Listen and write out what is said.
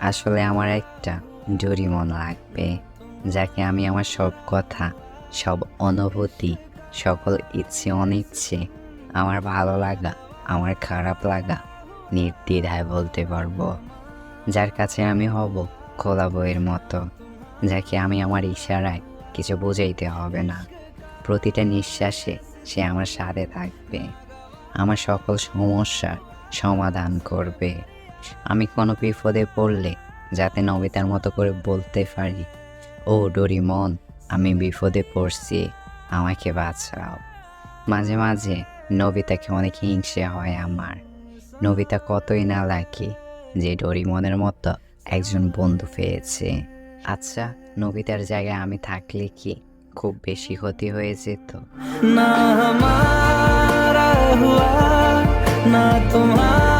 আসলে আমার একটা ডরিমন লাগবে, যাকে আমি আমার সব কথা, সব অনুভূতি, সকল ইচ্ছে অনিচ্ছে, আমার ভালো লাগা, আমার খারাপ লাগা নির্দ্বিধায় বলতে পারব। যার কাছে আমি হব খোলা বইয়ের মতো, যাকে আমি আমার ইশারায় কিছু বোঝাইতে হবে না। প্রতিটা নিঃশ্বাসে সে আমার সাথে থাকবে, আমার সকল সমস্যার সমাধান করবে। আমি কোনো বিপদে পড়লে যাতে নবিতার মতো করে বলতে পারি। ও ডরিমন, আমি বিপদে পড়ছি, আমাকে বাঁচাও। মাঝে মাঝে নবিতাকে অনেক হিংসে হয় আমার। নবিতা কতই না লাগে যে ডরিমনের মতো একজন বন্ধু পেয়েছে। আচ্ছা নবিতার জায়গায় আমি থাকলে কি খুব বেশি ক্ষতি হয়ে যেত? না তোমার